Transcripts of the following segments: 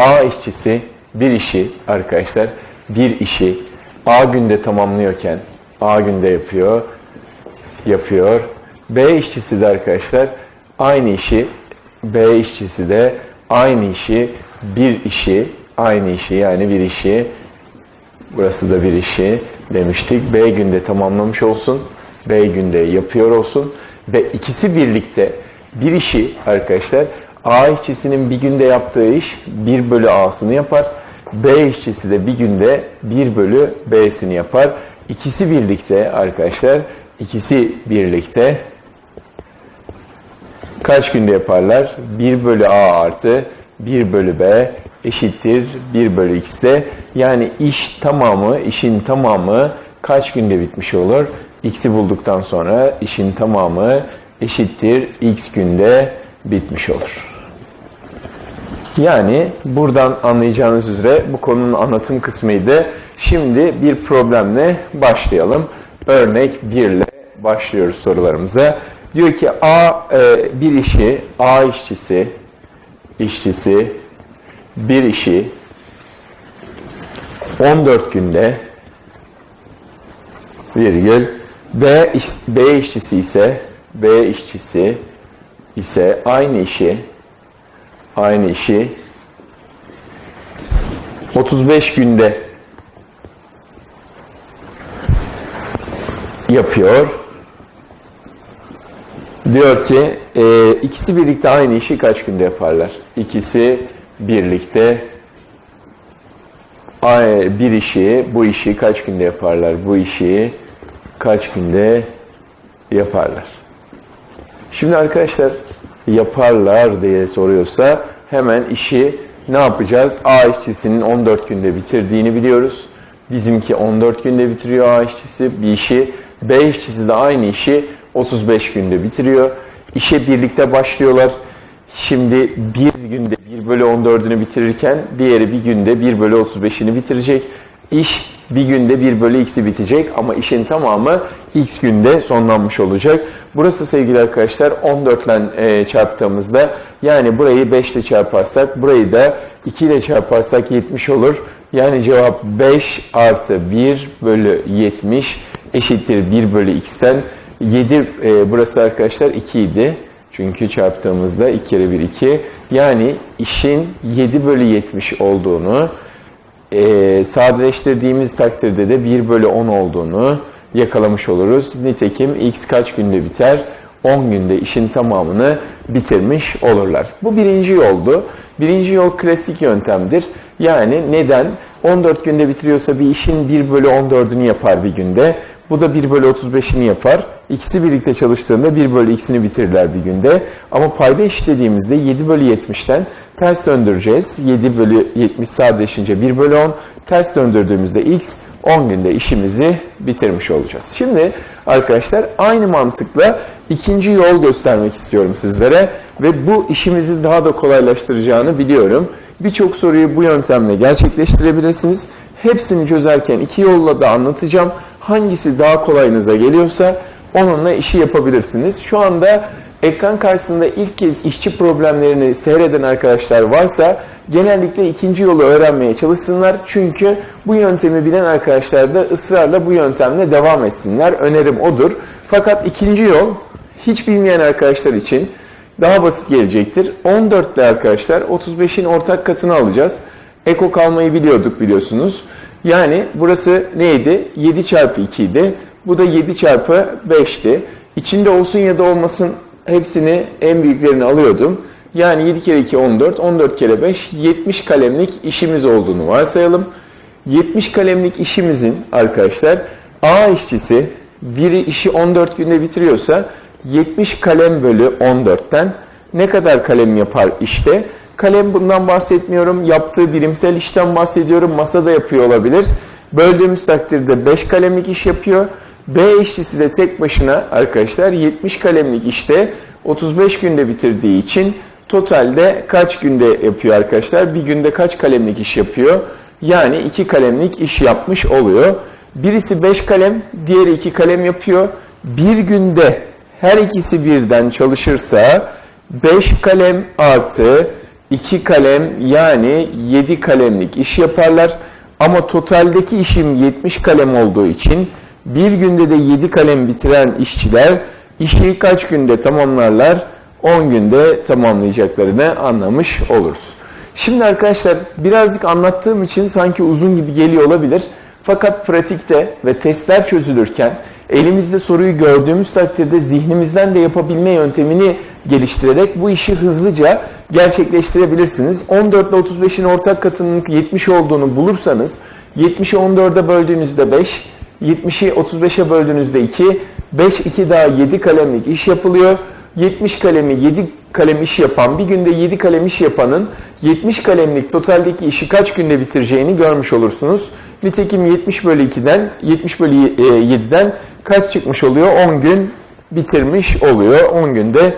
A işçisi bir işi arkadaşlar bir işi A günde tamamlıyorken A günde yapıyor yapıyor. B işçisi de arkadaşlar aynı işi B işçisi de aynı işi bir işi aynı işi yani bir işi burası da bir işi demiştik. B günde tamamlamış olsun. B günde yapıyor olsun ve ikisi birlikte bir işi arkadaşlar A işçisinin bir günde yaptığı iş 1 bölü A'sını yapar. B işçisi de bir günde 1 bölü B'sini yapar. İkisi birlikte arkadaşlar ikisi birlikte kaç günde yaparlar? 1 bölü A artı 1 bölü B eşittir 1 bölü X'te. Yani iş tamamı, işin tamamı kaç günde bitmiş olur? X'i bulduktan sonra işin tamamı eşittir X günde bitmiş olur. Yani buradan anlayacağınız üzere bu konunun anlatım kısmıydı. Şimdi bir problemle başlayalım. Örnek 1 ile başlıyoruz sorularımıza. Diyor ki A e, bir işi, A işçisi, işçisi bir işi 14 günde virgül B, B işçisi ise B işçisi ise aynı işi aynı işi 35 günde yapıyor. Diyor ki e, ikisi birlikte aynı işi kaç günde yaparlar? İkisi birlikte bir işi, bu işi kaç günde yaparlar? Bu işi kaç günde yaparlar? Şimdi arkadaşlar yaparlar diye soruyorsa hemen işi ne yapacağız? A işçisinin 14 günde bitirdiğini biliyoruz. Bizimki 14 günde bitiriyor A işçisi bir işi. B işçisi de aynı işi 35 günde bitiriyor. İşe birlikte başlıyorlar. Şimdi bir günde 1 bölü 14'ünü bitirirken diğeri bir günde 1 bölü 35'ini bitirecek. İş bir günde 1 bölü x'i bitecek ama işin tamamı x günde sonlanmış olacak. Burası sevgili arkadaşlar 14 ile e, çarptığımızda yani burayı 5 ile çarparsak burayı da 2 ile çarparsak 70 olur. Yani cevap 5 artı 1 bölü 70 eşittir 1 bölü x'ten 7 e, burası arkadaşlar 2 idi. Çünkü çarptığımızda 2 kere 1 2. Yani işin 7 bölü 70 olduğunu e, sadeleştirdiğimiz takdirde de 1 bölü 10 olduğunu yakalamış oluruz. Nitekim x kaç günde biter? 10 günde işin tamamını bitirmiş olurlar. Bu birinci yoldu. Birinci yol klasik yöntemdir. Yani neden? 14 günde bitiriyorsa bir işin 1 bölü 14'ünü yapar bir günde. Bu da 1 bölü 35'ini yapar. İkisi birlikte çalıştığında 1 bölü x'ini bitirirler bir günde. Ama payda eşitlediğimizde 7 bölü 70'ten ters döndüreceğiz. 7 bölü 70 sadeleşince 1 bölü 10. Ters döndürdüğümüzde x 10 günde işimizi bitirmiş olacağız. Şimdi arkadaşlar aynı mantıkla ikinci yol göstermek istiyorum sizlere. Ve bu işimizi daha da kolaylaştıracağını biliyorum. Birçok soruyu bu yöntemle gerçekleştirebilirsiniz. Hepsini çözerken iki yolla da anlatacağım. Hangisi daha kolayınıza geliyorsa onunla işi yapabilirsiniz. Şu anda ekran karşısında ilk kez işçi problemlerini seyreden arkadaşlar varsa genellikle ikinci yolu öğrenmeye çalışsınlar. Çünkü bu yöntemi bilen arkadaşlar da ısrarla bu yöntemle devam etsinler. Önerim odur. Fakat ikinci yol hiç bilmeyen arkadaşlar için daha basit gelecektir. 14 ile arkadaşlar 35'in ortak katını alacağız. Eko kalmayı biliyorduk biliyorsunuz. Yani burası neydi? 7 çarpı 2 idi. Bu da 7 çarpı 5'ti. İçinde olsun ya da olmasın hepsini en büyüklerini alıyordum. Yani 7 kere 2 14, 14 kere 5 70 kalemlik işimiz olduğunu varsayalım. 70 kalemlik işimizin arkadaşlar A işçisi biri işi 14 günde bitiriyorsa 70 kalem bölü 14'ten ne kadar kalem yapar işte? Kalem bundan bahsetmiyorum. Yaptığı birimsel işten bahsediyorum. Masada yapıyor olabilir. Böldüğümüz takdirde 5 kalemlik iş yapıyor. B işçisi de tek başına arkadaşlar 70 kalemlik işte 35 günde bitirdiği için totalde kaç günde yapıyor arkadaşlar? Bir günde kaç kalemlik iş yapıyor? Yani 2 kalemlik iş yapmış oluyor. Birisi 5 kalem, diğeri 2 kalem yapıyor. Bir günde her ikisi birden çalışırsa 5 kalem artı 2 kalem yani 7 kalemlik iş yaparlar. Ama totaldeki işim 70 kalem olduğu için bir günde de 7 kalem bitiren işçiler işi kaç günde tamamlarlar? 10 günde tamamlayacaklarını anlamış oluruz. Şimdi arkadaşlar birazcık anlattığım için sanki uzun gibi geliyor olabilir. Fakat pratikte ve testler çözülürken elimizde soruyu gördüğümüz takdirde zihnimizden de yapabilme yöntemini geliştirerek bu işi hızlıca gerçekleştirebilirsiniz. 14 ile 35'in ortak katının 70 olduğunu bulursanız 70'i 14'e böldüğünüzde 5, 70'i 35'e böldüğünüzde 2, 5, 2 daha 7 kalemlik iş yapılıyor. 70 kalemi 7 kalem iş yapan, bir günde 7 kalem iş yapanın 70 kalemlik totaldeki işi kaç günde bitireceğini görmüş olursunuz. Nitekim 70 bölü 2'den, 70 bölü 7'den kaç çıkmış oluyor? 10 gün bitirmiş oluyor. 10 günde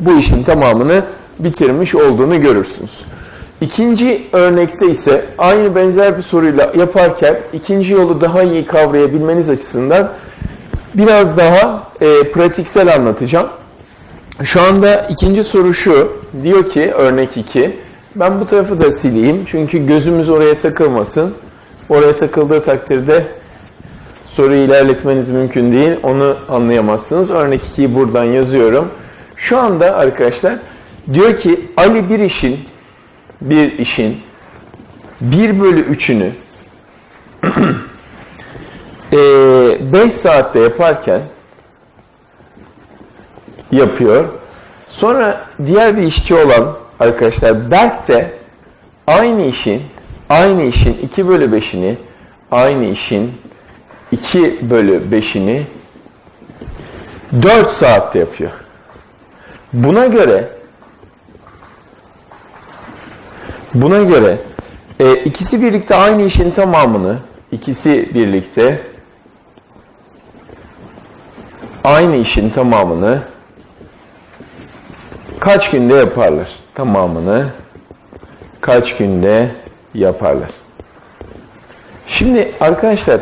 bu işin tamamını bitirmiş olduğunu görürsünüz. İkinci örnekte ise aynı benzer bir soruyla yaparken ikinci yolu daha iyi kavrayabilmeniz açısından biraz daha e, pratiksel anlatacağım. Şu anda ikinci soru şu. Diyor ki örnek 2. Ben bu tarafı da sileyim. Çünkü gözümüz oraya takılmasın. Oraya takıldığı takdirde soruyu ilerletmeniz mümkün değil. Onu anlayamazsınız. Örnek 2'yi buradan yazıyorum. Şu anda arkadaşlar diyor ki Ali bir işin bir işin 1 bölü 3'ünü 5 saatte yaparken yapıyor. Sonra diğer bir işçi olan arkadaşlar Berk de aynı işin aynı işin 2 bölü 5'ini aynı işin 2 bölü 5'ini 4 saatte yapıyor. Buna göre buna göre e, ikisi birlikte aynı işin tamamını ikisi birlikte aynı işin tamamını kaç günde yaparlar? Tamamını kaç günde yaparlar? Şimdi arkadaşlar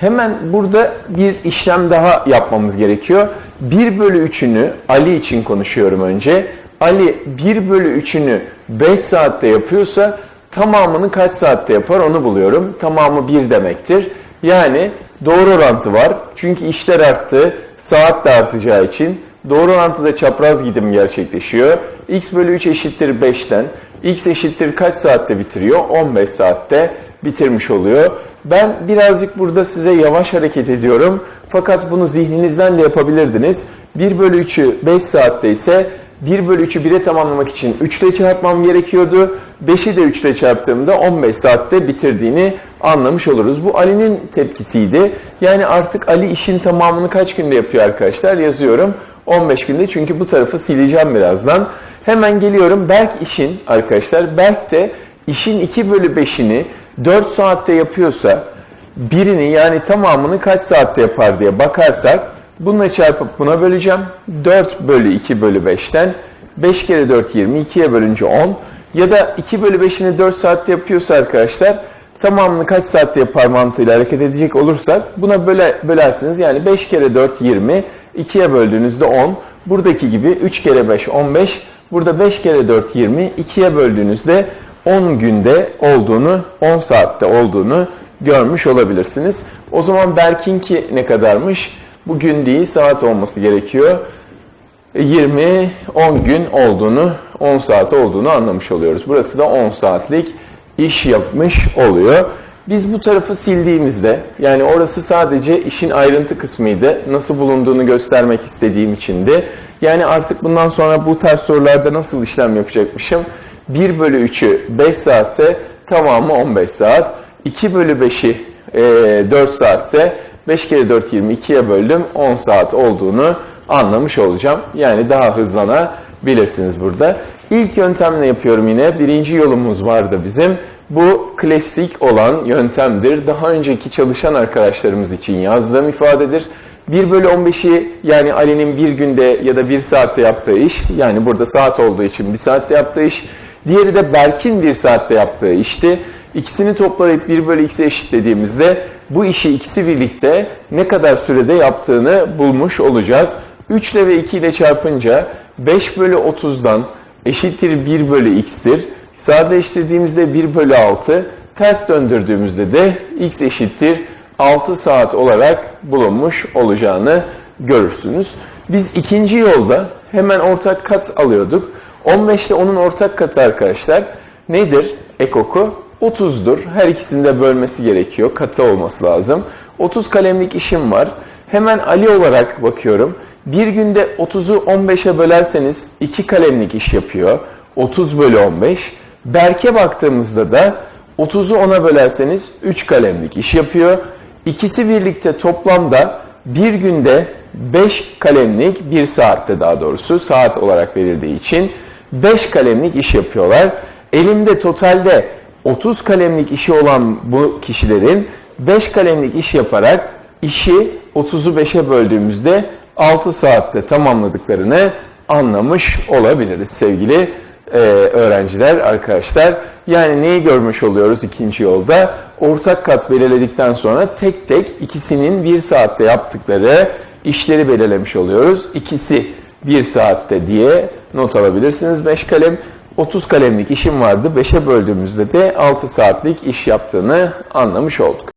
hemen burada bir işlem daha yapmamız gerekiyor. 1 bölü 3'ünü Ali için konuşuyorum önce. Ali 1 bölü 3'ünü 5 saatte yapıyorsa tamamını kaç saatte yapar onu buluyorum. Tamamı 1 demektir. Yani doğru orantı var. Çünkü işler arttı. Saat de artacağı için doğru orantıda çapraz gidim gerçekleşiyor. x bölü 3 eşittir 5'ten. x eşittir kaç saatte bitiriyor? 15 saatte bitirmiş oluyor. Ben birazcık burada size yavaş hareket ediyorum. Fakat bunu zihninizden de yapabilirdiniz. 1 bölü 3'ü 5 saatte ise 1 bölü 3'ü 1'e tamamlamak için 3 ile çarpmam gerekiyordu. 5'i de 3 ile çarptığımda 15 saatte bitirdiğini anlamış oluruz. Bu Ali'nin tepkisiydi. Yani artık Ali işin tamamını kaç günde yapıyor arkadaşlar? Yazıyorum. 15 günde çünkü bu tarafı sileceğim birazdan. Hemen geliyorum. Berk işin arkadaşlar. Berk de işin 2 bölü 5'ini 4 saatte yapıyorsa birini yani tamamını kaç saatte yapar diye bakarsak bununla çarpıp buna böleceğim. 4 bölü 2 bölü 5'ten 5 kere 4 20 2'ye bölünce 10 ya da 2 bölü 5'ini 4 saatte yapıyorsa arkadaşlar tamamını kaç saatte yapar mantığıyla hareket edecek olursak buna böle, bölersiniz. Yani 5 kere 4 20 2'ye böldüğünüzde 10 buradaki gibi 3 kere 5 15 burada 5 kere 4 20 2'ye böldüğünüzde 10 günde olduğunu 10 saatte olduğunu görmüş olabilirsiniz. O zaman Berk'inki ne kadarmış? Bu gün değil saat olması gerekiyor. 20 10 gün olduğunu 10 saat olduğunu anlamış oluyoruz. Burası da 10 saatlik iş yapmış oluyor. Biz bu tarafı sildiğimizde yani orası sadece işin ayrıntı kısmıydı. Nasıl bulunduğunu göstermek istediğim içindi. Yani artık bundan sonra bu tarz sorularda nasıl işlem yapacakmışım? 1 bölü 3'ü 5 saatse tamamı 15 saat. 2 bölü 5'i e, 4 saatse 5 kere 4 22'ye böldüm 10 saat olduğunu anlamış olacağım. Yani daha hızlanabilirsiniz burada. İlk yöntemle yapıyorum yine. Birinci yolumuz vardı bizim. Bu klasik olan yöntemdir. Daha önceki çalışan arkadaşlarımız için yazdığım ifadedir. 1 bölü 15'i yani Ali'nin bir günde ya da bir saatte yaptığı iş. Yani burada saat olduğu için bir saatte yaptığı iş. Diğeri de Berk'in bir saatte yaptığı işti. İkisini toplayıp 1 bölü x'e eşitlediğimizde bu işi ikisi birlikte ne kadar sürede yaptığını bulmuş olacağız. 3 ile ve 2 ile çarpınca 5 bölü 30'dan eşittir 1 bölü x'tir. Sadeleştirdiğimizde 1 bölü 6, ters döndürdüğümüzde de x eşittir 6 saat olarak bulunmuş olacağını görürsünüz. Biz ikinci yolda hemen ortak kat alıyorduk. 15 ile onun ortak katı arkadaşlar nedir? Ekoku 30'dur. Her ikisini de bölmesi gerekiyor. Katı olması lazım. 30 kalemlik işim var. Hemen Ali olarak bakıyorum. Bir günde 30'u 15'e bölerseniz 2 kalemlik iş yapıyor. 30 bölü 15. Berk'e baktığımızda da 30'u 10'a bölerseniz 3 kalemlik iş yapıyor. İkisi birlikte toplamda bir günde 5 kalemlik, bir saatte daha doğrusu saat olarak verildiği için 5 kalemlik iş yapıyorlar. Elimde totalde 30 kalemlik işi olan bu kişilerin 5 kalemlik iş yaparak işi 30'u 5'e böldüğümüzde 6 saatte tamamladıklarını anlamış olabiliriz sevgili e, öğrenciler, arkadaşlar. Yani neyi görmüş oluyoruz ikinci yolda? Ortak kat belirledikten sonra tek tek ikisinin bir saatte yaptıkları işleri belirlemiş oluyoruz. İkisi bir saatte diye not alabilirsiniz 5 kalem. 30 kalemlik işim vardı. 5'e böldüğümüzde de 6 saatlik iş yaptığını anlamış olduk.